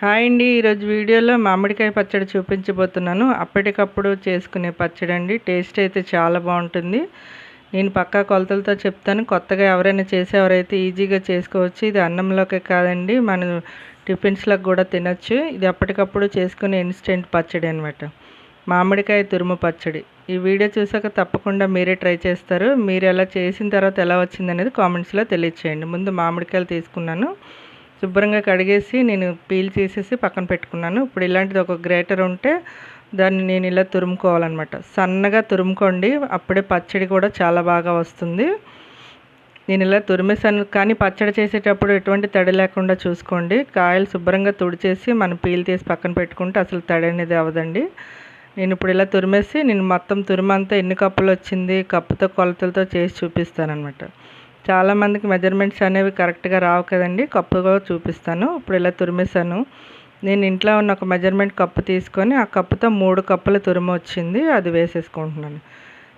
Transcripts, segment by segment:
Hi అండి. ఈరోజు వీడియోలో మామిడికాయ పచ్చడి చూపించబోతున్నాను. అప్పటికప్పుడు చేసుకునే పచ్చడి అండి. టేస్ట్ అయితే చాలా బాగుంటుంది. నేను పక్కా కొలతలతో చెప్తాను. కొత్తగా ఎవరైనా చేసేవారైతే ఈజీగా చేసుకోవచ్చు. ఇది అన్నంలోకే కాదండి. మనం టిఫిన్స్లోకి కూడా తినచ్చు. ఇది అప్పటికప్పుడు చేసుకునే ఇన్స్టెంట్ పచ్చడి అనమాట మామిడికాయ తురుము పచ్చడి. ఈ వీడియో చూసాక తప్పకుండా మీరే ట్రై చేస్తారు. మీరు ఎలా చేసిన తర్వాత ఎలా వచ్చిందనేది కామెంట్స్లో తెలియచేయండి. ముందు మామిడికాయలు తీసుకున్నాను. శుభ్రంగా కడిగేసి నేను పీల్ చేసేసి పక్కన పెట్టుకున్నాను. ఇప్పుడు ఇలాంటిది ఒక గ్రేటర్ ఉంటే దాన్ని నేను ఇలా తురుముకోవాలన్నమాట. సన్నగా తురుముకోండి అప్పుడే పచ్చడి కూడా చాలా బాగా వస్తుంది. నేను ఇలా తురిమేసాను కానీ పచ్చడి చేసేటప్పుడు ఎటువంటి తడి లేకుండా చూసుకోండి. కాయలు శుభ్రంగా తుడిచేసి మనం పీల్ తీసి పక్కన పెట్టుకుంటే అసలు తడి అనేది అవ్వదండి. నేను ఇప్పుడు ఇలా తురిమేసి నేను మొత్తం తురిమంతా ఎన్ని కప్పులు వచ్చింది కప్పుతో కొలతలతో చేసి చూపిస్తానమాట చాలామందికి మెజర్మెంట్స్ అనేవి కరెక్ట్గా రావు కదండి. కప్పుగా చూపిస్తాను. ఇప్పుడు ఇలా తురిమేశాను. నేను ఇంట్లో ఉన్న ఒక మెజర్మెంట్ కప్పు తీసుకొని ఆ కప్పుతో మూడు కప్పులు తురుము వచ్చింది అది వేసేసుకుంటున్నాను.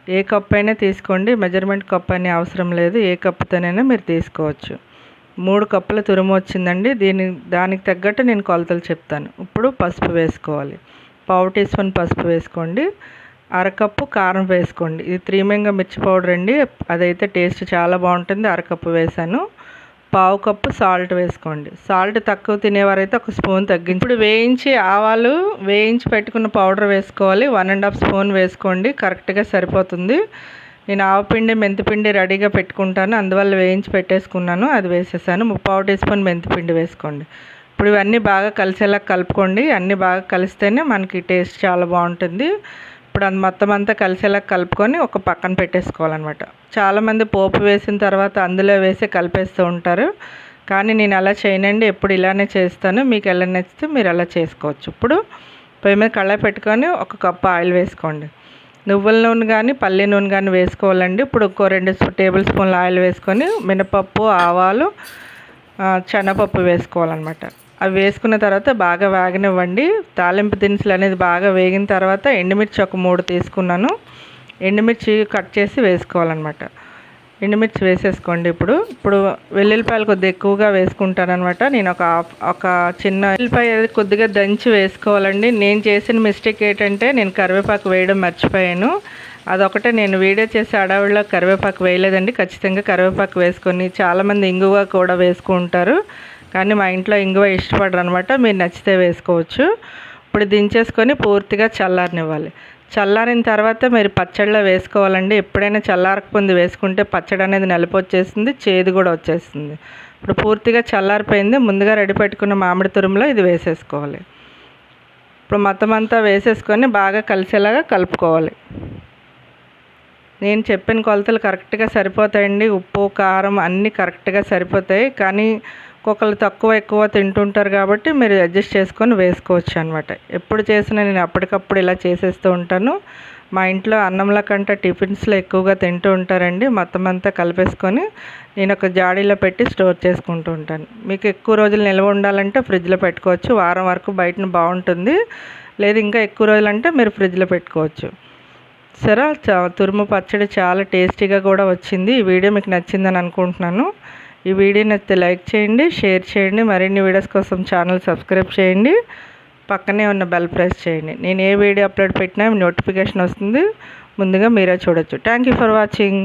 ఏ కప్పు అయినా తీసుకోండి. మెజర్మెంట్ కప్పు అనే అవసరం లేదు. ఏ కప్పుతోనైనా మీరు తీసుకోవచ్చు. మూడు కప్పుల తురుము వచ్చిందండి దీని దానికి తగ్గట్టు నేను కొలతలు చెప్తాను. ఇప్పుడు పసుపు వేసుకోవాలి. పావు టీ స్పూన్ పసుపు వేసుకోండి. అరకప్పు కారం వేసుకోండి. ఇది త్రీమెంగా మిర్చి పౌడర్ అండి. అదైతే టేస్ట్ చాలా బాగుంటుంది. అరకప్పు వేసాను. పావు కప్పు సాల్ట్ వేసుకోండి. సాల్ట్ తక్కువ తినేవారైతే ఒక స్పూన్ తగ్గించి ఇప్పుడు వేయించి ఆవాలు వేయించి పెట్టుకున్న పౌడర్ వేసుకోవాలి. వన్ అండ్ హాఫ్ స్పూన్ వేసుకోండి. కరెక్ట్గా సరిపోతుంది. నేను ఆవపిండి మెంతిపిండి రెడీగా పెట్టుకుంటాను. అందువల్ల వేయించి పెట్టేసుకున్నాను. అది వేసేసాను. ముప్పావు టీ స్పూన్ మెంతిపిండి వేసుకోండి. ఇప్పుడు ఇవన్నీ బాగా కలిసేలా కలుపుకోండి. అన్నీ బాగా కలిస్తేనే మనకి టేస్ట్ చాలా బాగుంటుంది. ఇప్పుడు అది మొత్తం అంతా కలిసేలా కలుపుకొని ఒక పక్కన పెట్టేసుకోవాలన్నమాట. చాలామంది పోపు వేసిన తర్వాత అందులో వేసి కలిపేస్తూ ఉంటారు. కానీ నేను అలా చేయనండి. ఎప్పుడు ఇలానే చేస్తాను. మీకు ఎలా నచ్చితే మీరు అలా చేసుకోవచ్చు. ఇప్పుడు పొయ్యి మీద కళ్ళ పెట్టుకొని ఒక కప్పు ఆయిల్ వేసుకోండి. నువ్వుల నూనె కానీ పల్లి నూనె కానీ వేసుకోవాలండి. ఇప్పుడు ఇంకో రెండు టేబుల్ స్పూన్ల ఆయిల్ వేసుకొని మినపప్పు ఆవాలు శనగపప్పు వేసుకోవాలన్నమాట. అవి వేసుకున్న తర్వాత బాగా వేగనివ్వండి. తాలింపు దినుసులు అనేది బాగా వేగిన తర్వాత ఎండుమిర్చి ఒక మూడు తీసుకున్నాను. ఎండుమిర్చి కట్ చేసి వేసుకోవాలన్నమాట. ఎండుమిర్చి వేసేసుకోండి ఇప్పుడు. ఇప్పుడు వెల్లుల్లిపాయలు కొద్దిగా ఎక్కువగా వేసుకుంటానమాట నేను ఒక ఒక చిన్న వెల్లుల్లిపాయ కొద్దిగా దంచి వేసుకోవాలండి. నేను చేసిన మిస్టేక్ ఏంటంటే నేను కరివేపాకు వేయడం మర్చిపోయాను. అదొకటే నేను వీడియో చేసే అడవిలో కరివేపాకు వేయలేదండి. ఖచ్చితంగా కరివేపాకు వేసుకొని చాలామంది ఇంగువ కూడా వేసుకుంటారు. కానీ మా ఇంట్లో ఇంగువ ఇష్టపడరు అనమాట మీరు నచ్చితే వేసుకోవచ్చు. ఇప్పుడు దించేసుకొని పూర్తిగా చల్లారనివ్వాలి. చల్లారిన తర్వాత మీరు పచ్చడిలో వేసుకోవాలండి. ఎప్పుడైనా చల్లారకపోయింది వేసుకుంటే పచ్చడి అనేది నలుపు వచ్చేస్తుంది చేదు కూడా వచ్చేస్తుంది. ఇప్పుడు పూర్తిగా చల్లారిపోయింది. ముందుగా రెడీ పెట్టుకున్న మామిడి తురుములో ఇది వేసేసుకోవాలి. ఇప్పుడు మొత్తం అంతా వేసేసుకొని బాగా కలిసేలాగా కలుపుకోవాలి. నేను చెప్పిన కొలతలు కరెక్ట్గా సరిపోతాయండి. ఉప్పు కారం అన్నీ కరెక్ట్గా సరిపోతాయి. కానీ ఒక్కొక్కరు తక్కువ ఎక్కువ తింటుంటారు కాబట్టి మీరు అడ్జస్ట్ చేసుకొని వేసుకోవచ్చు అనమాట ఎప్పుడు చేసినా నేను అప్పటికప్పుడు ఇలా చేసేస్తూ ఉంటాను. మా ఇంట్లో అన్నంల కంటే టిఫిన్స్లో ఎక్కువగా తింటూ ఉంటారండి. మొత్తం అంతా కలిపేసుకొని నేను ఒక జాడీలో పెట్టి స్టోర్ చేసుకుంటూ ఉంటాను. మీకు ఎక్కువ రోజులు నిల్వ ఉండాలంటే ఫ్రిడ్జ్లో పెట్టుకోవచ్చు. వారం వరకు బయటన బాగుంటుంది. లేదు ఇంకా ఎక్కువ రోజులు అంటే మీరు ఫ్రిడ్జ్లో పెట్టుకోవచ్చు. సరే తురుము పచ్చడి చాలా టేస్టీగా కూడా వచ్చింది. ఈ వీడియో మీకు నచ్చిందని అనుకుంటున్నాను. ఈ వీడియో నచ్చితే లైక్ చేయండి షేర్ చేయండి మరిన్ని వీడియోస్ కోసం ఛానల్ సబ్స్క్రైబ్ చేయండి పక్కనే ఉన్న బెల్ ప్రెస్ చేయండి. నేను ఏ వీడియో అప్లోడ్ పెట్టినా నోటిఫికేషన్ వస్తుంది. ముందుగా మీరే చూడొచ్చు. Thank you for watching